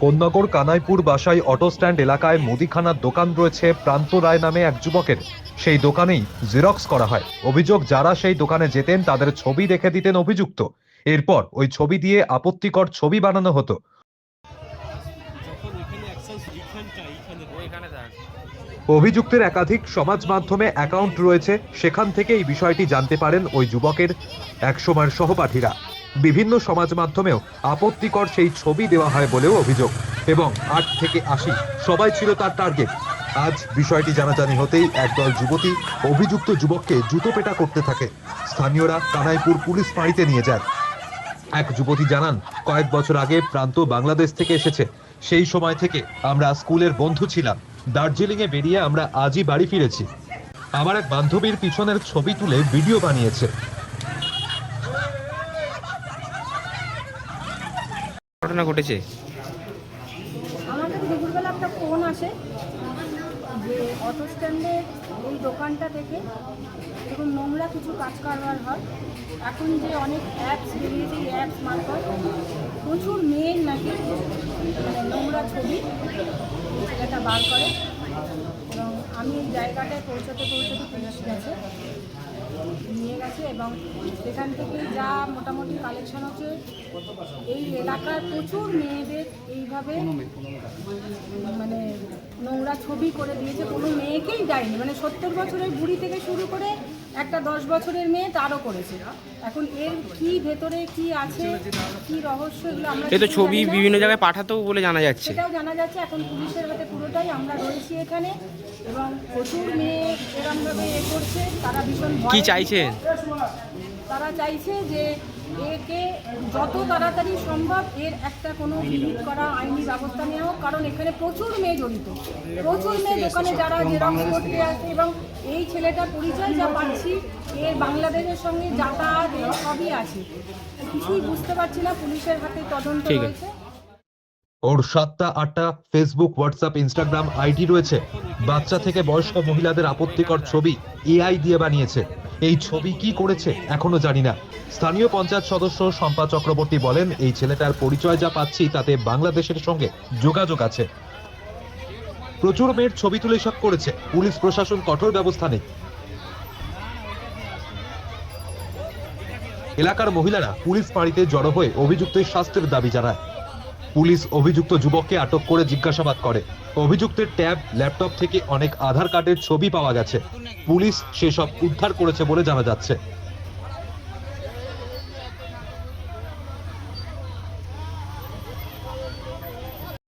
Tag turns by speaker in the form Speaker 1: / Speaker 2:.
Speaker 1: কোন্নগর কানাইপুর বাসাই auto stand এলাকায় মুদিখানার দোকান রয়েছে প্রান্ত রায় নামে এক যুবকের। সেই দোকানেই জেরক্স করা হয়। অভিযোগ, যারা সেই দোকানে যেতেন, তাদের ছবি রেখে দিতেন অভিযুক্ত। এরপর ওই ছবি দিয়ে আপত্তিকর ছবি বানানো হতো। অভিযুক্তের একাধিক সমাজ মাধ্যমে অ্যাকাউন্ট রয়েছে। সেখান থেকে এই বিষয়টি জানতে পারেন ওই যুবকের একসময়ের সহপাঠীরা। বিভিন্ন সমাজ মাধ্যমেও আপত্তিকর সেই ছবি দেওয়া হয় বলেও অভিযোগ। এবং আট থেকে আশি সবাই ছিল তার টার্গেট আজ বিষয়টি জানাজানি হতেই একদল যুবতী অভিযুক্ত যুবককে জুতো পেটা করতে থাকে। স্থানীয়রা কানাইপুর পুলিশ ফাঁড়িতে নিয়ে যায় এক যুবতী জানান, কয়েক বছর আগে প্রান্ত বাংলাদেশ থেকে এসেছে। সেই সময় থেকে আমরা স্কুলের বন্ধু ছিলাম। দার্জিলিং এ বেরিয়ে আমরা আজই বাড়ি ফিরেছি। আমার এক বান্ধবীর পিছনের ছবি তুলে ভিডিও বানিয়েছে।
Speaker 2: ঘটনা ঘটেছে?
Speaker 3: আমাদের দুপুরবেলা একটা ফোন আসে, যে অটো স্ট্যান্ডে এই দোকানটা থেকে এরকম নোংরা কিছু কাজ কারবার হয়। এখন যে অনেক অ্যাপস বেরিয়েছে, এই অ্যাপস মারফত প্রচুর মেয়ের নাকি মানে নোংরা ছবি ছেলেটা বার করে। এবং আমি এই জায়গাটায় পৌঁছতে পৌঁছতে পুলিশ গেছে। নিয়ে গেছে এবং সেখান থেকে যা মোটামুটি কালেকশন হচ্ছে, এই এলাকার প্রচুর মেয়েদের এইভাবে মানে নোংরা ছবি করে দিয়েছে। কোনো মেয়েকেই যায়নি মানে সত্তর বছরের বুড়ি থেকে শুরু করে একটা দশ বছরের মেয়ে তারও করেছে। এখন এর কি ভেতরে কি আছে কি রহস্য এগুলো আমরা
Speaker 2: এই তো ছবি বিভিন্ন জায়গায় পাঠাতো বলে জানা যাচ্ছে।
Speaker 3: সেটাও জানা যাচ্ছে এখন পুলিশের হাতে পুরোটাই আমরা রয়েছি এখানে। এবং প্রচুর মেয়ে এরমভাবে এ করছে তারা ভীষণ
Speaker 2: কি চাইছে?
Speaker 3: তারা চাইছে যে একে যত তাড়াতাড়ি সম্ভব এর একটা কোনো বিহিত করা আইনি ব্যবস্থা নেওয়া হোক কারণ এখানে প্রচুর মেয়ে জড়িত। প্রচুর মেয়ে দোকানে যারা জেরক্স করতে আসে এবং এই ছেলেটার পরিচয় যা পাচ্ছি এর বাংলাদেশের সঙ্গে যাতায়াত সবই আছে। কিছুই বুঝতে পারছি না পুলিশের হাতে তদন্ত রয়েছে।
Speaker 1: ওর সাতটা আটটা ফেসবুক হোয়াটসঅ্যাপ ইনস্টাগ্রাম আইডি রয়েছে। বাচ্চা থেকে বয়স্ক মহিলাদের আপত্তিকর ছবি এআই দিয়ে বানিয়েছে। এই ছবি কি করেছে এখনও জানি না। স্থানীয় পঞ্চায়েত সদস্য শম্পা চক্রবর্তী বলেন, এই ছেলেটার পরিচয় যা পাচ্ছি তাতে বাংলাদেশের সঙ্গে যোগাযোগ আছে। প্রচুর মেয়ের ছবি তুলে সব করেছে। পুলিশ, প্রশাসন কঠোর ব্যবস্থা নেই। এলাকার মহিলারা পুলিশ ফাঁড়িতে জড়ো হয়ে অভিযুক্তের শাস্তির দাবি জানায়। পুলিশ অভিযুক্ত যুবককে আটক করে জিজ্ঞাসাবাদ করে। অভিযুক্তের ট্যাব, ল্যাপটপ থেকে অনেক আধার কার্ডের ছবি পাওয়া গেছে। পুলিশ সেসব উদ্ধার করেছে বলে জানা যাচ্ছে।